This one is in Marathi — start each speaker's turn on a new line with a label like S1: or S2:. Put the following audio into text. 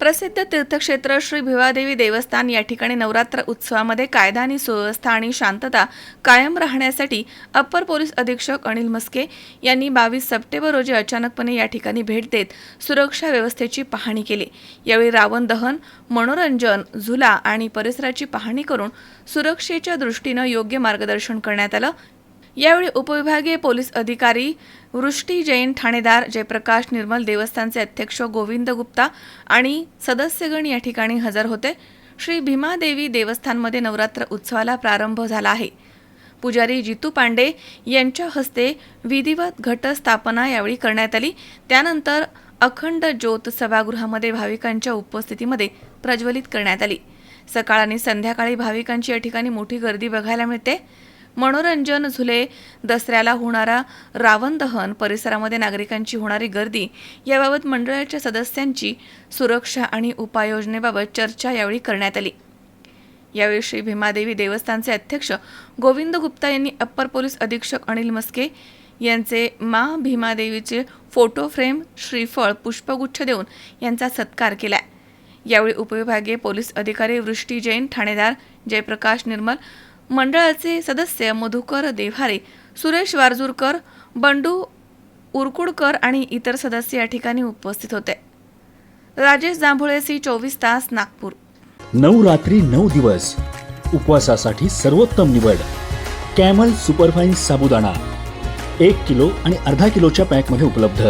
S1: प्रसिद्ध तीर्थक्षेत्र श्री भिवादेवी देवस्थान या ठिकाणी नवरात्र उत्सवामध्ये कायदा आणि सुव्यवस्था आणि शांतता कायम राहण्यासाठी अप्पर पोलीस अधीक्षक अनिल मस्के यांनी बावीस सप्टेंबर रोजी अचानकपणे या ठिकाणी भेट देत सुरक्षा व्यवस्थेची पाहणी केली. यावेळी रावण दहन मनोरंजन झुला आणि परिसराची पाहणी करून सुरक्षेच्या दृष्टीनं योग्य मार्गदर्शन करण्यात आलं. यावेळी उपविभागीय पोलीस अधिकारी वृष्टी जैन ठाणेदार जयप्रकाश निर्मल देवस्थानचे अध्यक्ष गोविंद गुप्ता आणि सदस्यगण या ठिकाणी हजर होते. श्री भीमादेवी देवस्थानमध्ये नवरात्र उत्सवाला प्रारंभ झाला आहे. पुजारी जितू पांडे यांच्या हस्ते विधिवत घटस्थापना यावेळी करण्यात आली. त्यानंतर अखंड ज्योत सभागृहामध्ये भाविकांच्या उपस्थितीमध्ये प्रज्वलित करण्यात आली. सकाळ आणि संध्याकाळी भाविकांची या ठिकाणी मोठी गर्दी बघायला मिळते. मनोरंजन झुले दसऱ्याला होणारा रावण दहन परिसरामध्ये नागरिकांची होणारी गर्दी याबाबत मंडळाच्या सदस्यांची सुरक्षा आणि उपाययोजनेबाबत चर्चा यावेळी करण्यात आली. यावेळी श्री भीमादेवी देवस्थानचे अध्यक्ष गोविंद गुप्ता यांनी अप्पर पोलीस अधीक्षक अनिल मस्के यांचे मा भीमादेवीचे फोटो फ्रेम श्रीफळ पुष्पगुच्छ देऊन यांचा सत्कार केला यावेळी उपविभागीय पोलीस अधिकारी वृष्टी जैन ठाणेदार जयप्रकाश निर्मल मंडळाचे सदस्य मधुकर देव्हारे सुरेश वारजूरकर बंडू उरकुडकर आणि इतर सदस्य या ठिकाणी उपस्थित होते. राजेश जांभुळे सी चोवीस तास नागपूर.
S2: नऊ रात्री नऊ दिवस. उपवासासाठी सर्वोत्तम निवड. Camel superfine sabudana. एक किलो आणि अर्धा किलोच्या पॅकमध्ये उपलब्ध.